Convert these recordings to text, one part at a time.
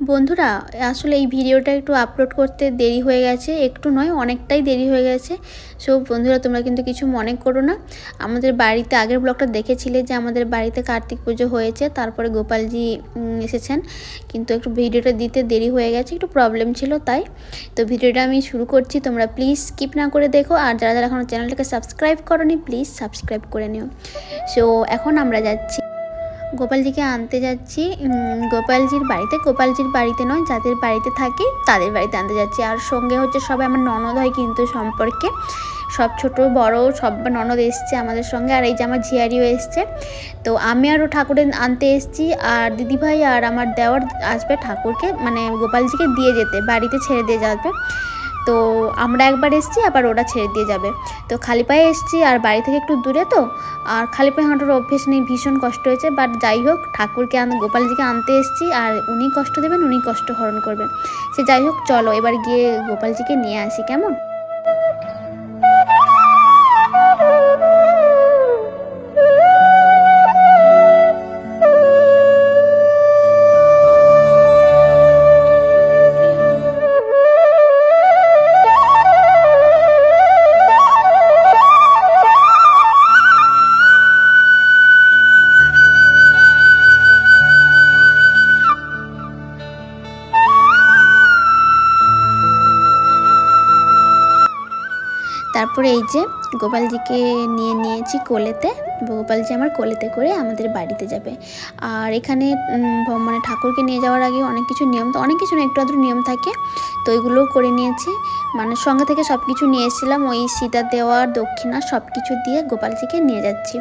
বন্ধুরা, আসলে এই ভিডিওটা একটু আপলোড করতে দেরি হয়ে গেছে, একটু নয়, অনেকটাই দেরি হয়ে গেছে। সো বন্ধুরা, তোমরা কিন্তু কিছু মনে করো না। আমাদের বাড়িতে, আগের ব্লগটা দেখেছিলে যে আমাদের বাড়িতে কার্তিক পুজো হয়েছে, তারপরে গোপালজি এসেছেন। কিন্তু একটু ভিডিওটা দিতে দেরি হয়ে গেছে, একটু প্রবলেম ছিল তাই। তো ভিডিওটা আমি শুরু করছি, তোমরা প্লিজ স্কিপ না করে দেখো। আর যারা যারা এখনও চ্যানেলটাকে সাবস্ক্রাইব করনি প্লিজ সাবস্ক্রাইব করে নিও। সো এখন আমরা যাচ্ছি। গোপালজিকে আনতে যাচ্ছি। গোপালজির বাড়িতে গোপালজির বাড়িতে নয়, যাদের বাড়িতে থাকি তাদের বাড়িতে আনতে যাচ্ছি। আর সঙ্গে হচ্ছে সবাই আমার ননদ হয় কিন্তু সম্পর্কে। সব ছোট, বড়, সব ননদ এসছে আমাদের সঙ্গে। আর এই যে আমার ঝিয়ারিও এসছে। তো আমি আরও ঠাকুরের আনতে এসছি। আর দিদিভাই আর আমার দেওয়ার আসবে ঠাকুরকে মানে গোপালজিকে দিয়ে যেতে, বাড়িতে ছেড়ে দিয়ে যাবে। তো আমরা একবার এসেছি, আবার ওরা ছেড়ে দিয়ে যাবে। তো খালি পায়ে এসেছি, আর বাড়ি থেকে একটু দূরে তো, আর খালি পায়ে হাঁটার অভ্যেস নেই, ভীষণ কষ্ট হয়েছে। বাট যাই হোক, ঠাকুরকে গোপালজিকে আনতে এসেছি, আর উনি কষ্ট দেবেন, উনি কষ্ট হরণ করবেন। সে যাই হোক, চলো এবার গিয়ে গোপালজিকে নিয়ে আসি, কেমন? তারপরে এই যে গোপালজিকে নিয়ে নিয়েছি কোলেতে। গোপালজি আমার কোলেতে করে আমাদের বাড়িতে যাবে। আর এখানে মানে ঠাকুরকে নিয়ে যাওয়ার আগে অনেক কিছু নিয়ম তো, অনেক কিছু না, একটু আধটু নিয়ম থাকে। তো ওইগুলোও করে নিয়েছি। মানে সঙ্গে থেকে সব কিছু নিয়ে এসেছিলাম, ওই সীতা দেওয়ার দক্ষিণা সব কিছু দিয়ে গোপালজিকে নিয়ে যাচ্ছি।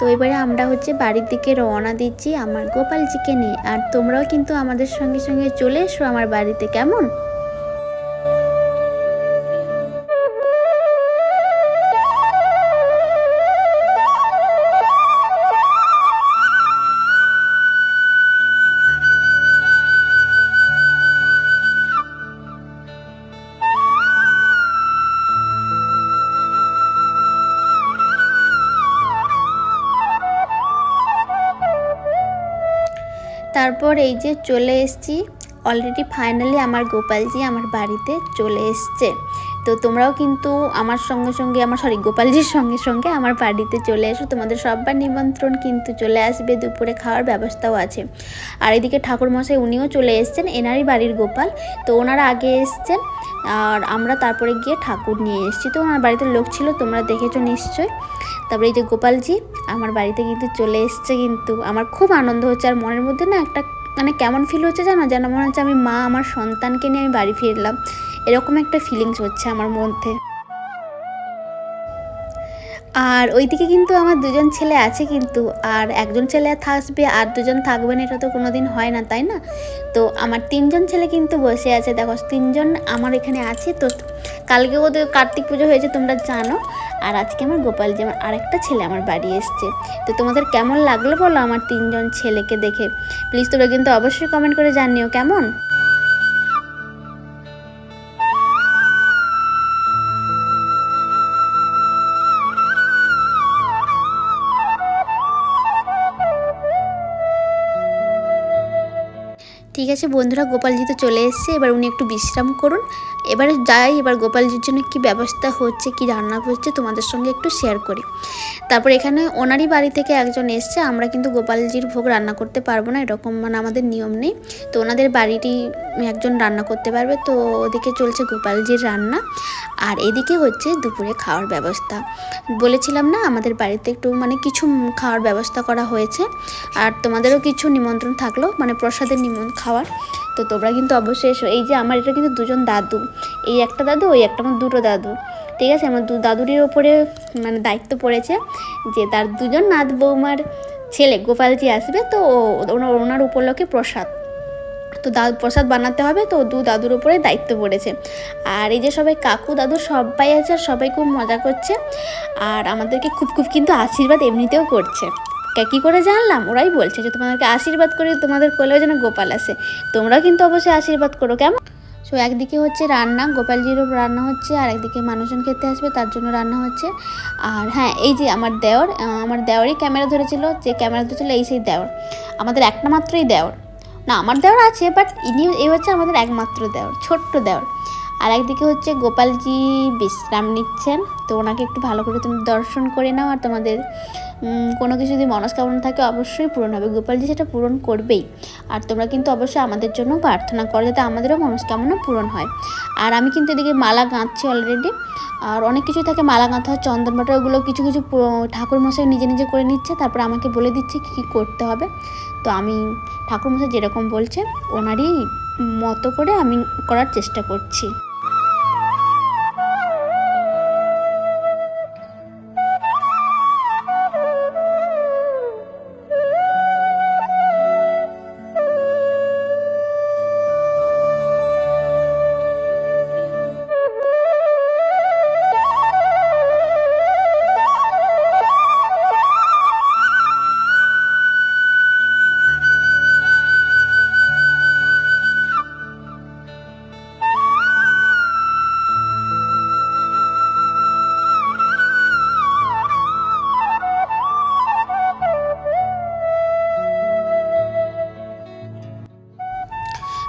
তো এবারে আমরা হচ্ছে বাড়ির দিকে রওনা দিচ্ছি আমার গোপালজিকে নিয়ে। আর তোমরাও কিন্তু আমাদের সঙ্গে সঙ্গে চলে এসো আমার বাড়িতে, কেমন? তারপর এই যে চলে এসেছি অলরেডি ফাইনালি আমার গোপালজি আমার বাড়িতে চলে এসছে। তো তোমরাও কিন্তু আমার সঙ্গে সঙ্গে, আমার সরি গোপালজির সঙ্গে সঙ্গে আমার বাড়িতে চলে এসো। তোমাদের সববার নিমন্ত্রণ কিন্তু চলে আসবে, দুপুরে খাওয়ার ব্যবস্থাও আছে। আর এদিকে ঠাকুরমশাই উনিও চলে এসছেন, এনারই বাড়ির গোপাল। তো ওনারা আগে এসছেন, আর আমরা তারপরে গিয়ে ঠাকুর নিয়ে এসেছি। তো ওনার বাড়িতে লোক ছিল, তোমরা দেখেছ নিশ্চয়ই। তারপরে এই যে গোপালজি, আমার বাড়িতে কিন্তু চলে এসছে কিন্তু আমার খুব আনন্দ হচ্ছে, আর মনের মধ্যে না একটা মানে কেমন ফিল হচ্ছে জানো? যেন মনে হচ্ছে আমি মা, আমার সন্তানকে নিয়ে আমি বাড়ি ফিরলাম। এরকম একটা ফিলিংস হচ্ছে আমার মধ্যে। আর ওইদিকে কিন্তু আমার দুজন ছেলে আছে কিন্তু, আর একজন ছেলে থাকবে আর দুজন থাকবে না, এটা তো কোনো দিন হয় না, তাই না? তো আমার তিনজন ছেলে কিন্তু বসে আছে, দেখো তিনজন আমার এখানে আছে, তো কালকে ওদের কার্তিক পুজো হয়েছে, তোমরা জানো। আর আজকে আমার গোপাল যে আমার আরেকটা ছেলে আমার বাড়ি এসছে। তো তোমাদের কেমন লাগল বলো আমার তিনজন ছেলেকে দেখে? প্লিজ তোমরা কিন্তু অবশ্যই কমেন্ট করে জানিও, কেমন? ঠিক আছে, বন্ধুরা, গোপালজি তো চলে এসছে, এবার উনি একটু বিশ্রাম করুন। এবারে যাই, এবার গোপালজির জন্য কি ব্যবস্থা হচ্ছে, কি রান্না হচ্ছে তোমাদের সঙ্গে একটু শেয়ার করি। তারপর এখানে ওনারই বাড়ি থেকে একজন এসছে, আমরা কিন্তু গোপালজির ভোগ রান্না করতে পারব না, এরকম মানে আমাদের নিয়ম নেই। তো ওনাদের বাড়িরই একজন রান্না করতে পারবে, তো ওদিকে চলছে গোপালজির রান্না। আর এদিকে হচ্ছে দুপুরে খাওয়ার ব্যবস্থা। বলেছিলাম না, আমাদের বাড়িতে একটু মানে কিছু খাওয়ার ব্যবস্থা করা হয়েছে। আর তোমাদেরও কিছু নিমন্ত্রণ থাকল মানে প্রসাদের নিমন্ত্রণ খাওয়ার। তো তোমরা কিন্তু অবশ্যই এসো। এই যে আমার এটা কিন্তু দুজন দাদু। এই একটা দাদু, ওই একটা আমার দুটো দাদু। ঠিক আছে, আমার দু দাদুরির ওপরে মানে দায়িত্ব পড়েছে যে তার দুজন নাত বৌমার ছেলে গোপালজি আসবে, তো ওনার ওনার উপলক্ষে প্রসাদ। তো দাদু প্রসাদ বানাতে হবে, তো দু দাদুর উপরে দায়িত্ব পড়েছে। আর এই যে সবাই কাকু দাদু সবাই আছে আর সবাই খুব মজা করছে। আর আমাদেরকে খুব খুব কিন্তু আশীর্বাদ এমনিতেও করছে। কে- কী করে জানলাম? ওরাই বলছে যে তোমাদেরকে আশীর্বাদ করে, তোমাদের কোলেও যেন গোপাল আসে। তোমরাও কিন্তু অবশ্যই আশীর্বাদ করো, কেমন? সো একদিকে হচ্ছে রান্না, গোপালজিরও রান্না হচ্ছে, আর একদিকে মানুষজন খেতে আসবে, তার জন্য রান্না হচ্ছে। আর হ্যাঁ এই যে আমার দেওর আমার দেওরই ক্যামেরা ধরেছিল, যে ক্যামেরা ধরেছিল এই সেই দেওর। আমাদের একটা মাত্রই দেওর। না, আমার দেওর আছে বাট ইনি এই হচ্ছে আমাদের একমাত্র দেওর, ছোট্ট দেওর। আর একদিকে হচ্ছে গোপালজি বিশ্রাম নিচ্ছেন, তো ওনাকে একটু ভালো করে তুমি দর্শন করে নাও, আর তোমাদের কোনো কিছু যদি মনস্কামনা থাকে, অবশ্যই পূরণ হবে। গোপালজি সেটা পূরণ করবেই। আর তোমরা কিন্তু অবশ্যই আমাদের জন্য প্রার্থনা করো, যাতে আমাদেরও মনস্কামনা পূরণ হয়। আর আমি কিন্তু এদিকে মালা গাঁথছি অলরেডি আর অনেক কিছু থাকে, মালা গাঁথা, চন্দন বাটা, ওগুলো কিছু কিছু ঠাকুর মশাই নিজে নিজে করে নিচ্ছে। তারপর আমাকে বলে দিচ্ছে কী কী করতে হবে। তো আমি ঠাকুর মশাই যেরকম বলছে, ওনারই মতো করে আমি করার চেষ্টা করছি।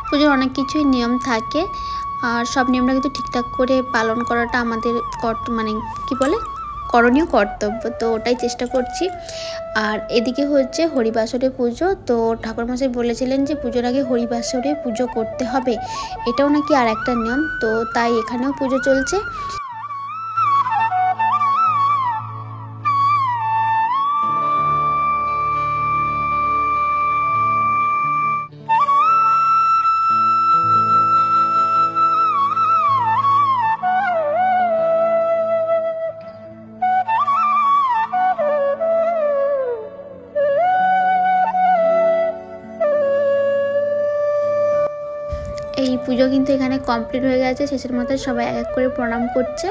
পুজোর অনেক কিছুই নিয়ম থাকে। আর সব নিয়মটা কিন্তু ঠিকঠাক করে পালন করাটা আমাদের মানে কি বলে? করণীয় কর্তব্য, তো ওটাই চেষ্টা করছি। আর এদিকে হচ্ছে হরিবাসরে পুজো, তো ঠাকুরমশাই বলেছিলেন যে পুজোর আগে হরিবাসরে পুজো করতে হবে। এটাও নাকি আর একটা নিয়ম, তো তাই এখানেও পুজো চলছে। পুজো কিন্তু এখানে কমপ্লিট হয়ে গেছে। শেষের মাথায় সবাই এক এক করে প্রণাম করছে।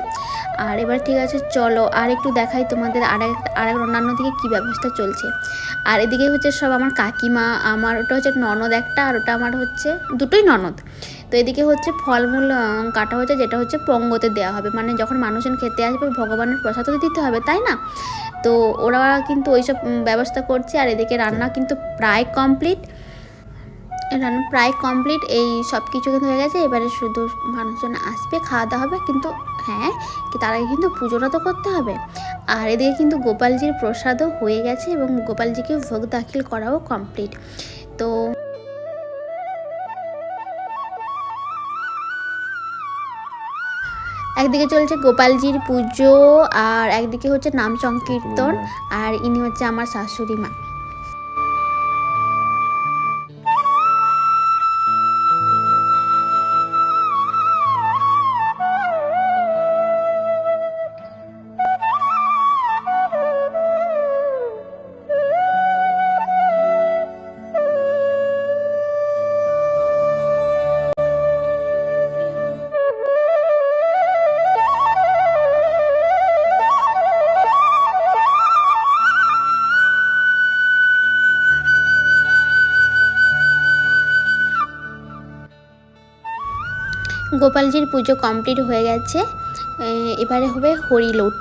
আর এবার ঠিক আছে, চলো আর একটু দেখাই তোমাদের আর এক আর এক অন্যান্য দিকে কী ব্যবস্থা চলছে। আর এদিকে হচ্ছে সব আমার কাকিমা, আমার ওটা হচ্ছে ননদ একটা, আর ওটা আমার হচ্ছে দুটোই ননদ। তো এদিকে হচ্ছে ফলমূল কাটা হচ্ছে, যেটা হচ্ছে পঙ্গতে দেওয়া হবে। মানে যখন মানুষজন খেতে আসবে, ভগবানের প্রসাদও দিতে হবে, তাই না? তো ওরা কিন্তু ওইসব ব্যবস্থা করছে। আর এদিকে রান্না কিন্তু প্রায় কমপ্লিট রান্না প্রায় কমপ্লিট এই সব কিছু কিন্তু হয়ে গেছে। এবারে শুধু মানুষজন আসবে খাওয়া দাওয়া হবে কিন্তু হ্যাঁ কি তার আগে কিন্তু পুজোটা তো করতে হবে। আর এদিকে কিন্তু গোপালজির প্রসাদও হয়ে গেছে এবং গোপালজিকে ভোগ দাখিল করাও কমপ্লিট তো একদিকে চলছে গোপালজির পুজো আর একদিকে হচ্ছে নাম সংকীর্তন আর ইনি হচ্ছে আমার শাশুড়ি মা। গোপালজির পুজো কমপ্লিট হয়ে গেছে। এবারে হবে হরিলোট।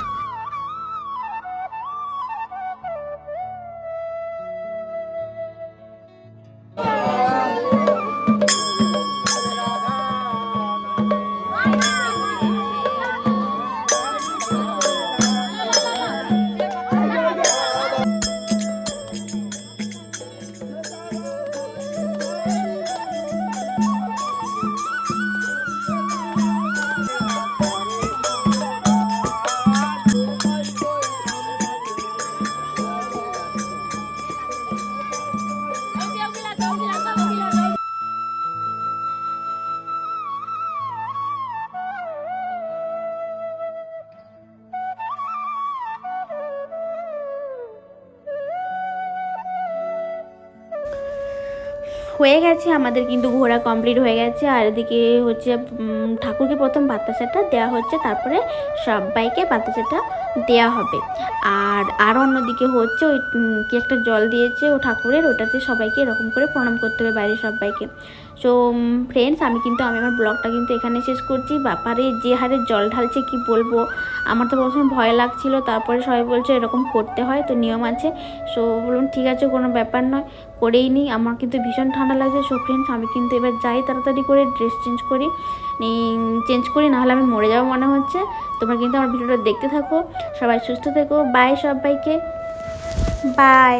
হয়ে গেছে, আমাদের কিন্তু ঘোরা কমপ্লিট হয়ে গেছে। আর এদিকে হচ্ছে ঠাকুরকে প্রথম বাতাসাটা দেওয়া হচ্ছে, তারপরে সবাইকে বাতাসাটা দেওয়া হবে। আর আর অন্যদিকে হচ্ছে, ওই কি একটা জল দিয়েছে ও ঠাকুরের, ওটাতে সবাইকে এরকম করে প্রণাম করতে হবে বাইরের সবাইকে। সো ফ্রেন্ডস আমি কিন্তু, আমি আমার ব্লগটা কিন্তু এখানে শেষ করছি। ব্যাপারে যে হারে জল ঢালছে, কি বলব? আমার তো প্রথমে ভয় লাগছিল, তারপরে সবাই বলছে এরকম করতে হয়, তো নিয়ম আছে। সো বলুন, ঠিক আছে, কোনো ব্যাপার নয়, করেই নিই। আমার কিন্তু ভীষণ ঠান্ডা লাগছে। সো ফ্রেন্ডস আমি কিন্তু এবার যাই তাড়াতাড়ি করে ড্রেস চেঞ্জ করি। চেঞ্জ করি, নাহলে আমি মরে যাব মনে হচ্ছে। তোমরা কিন্তু আমার ভিডিওটা দেখতে থাকো। সবাই সুস্থ থেকো। বাই সবাইকে। বাই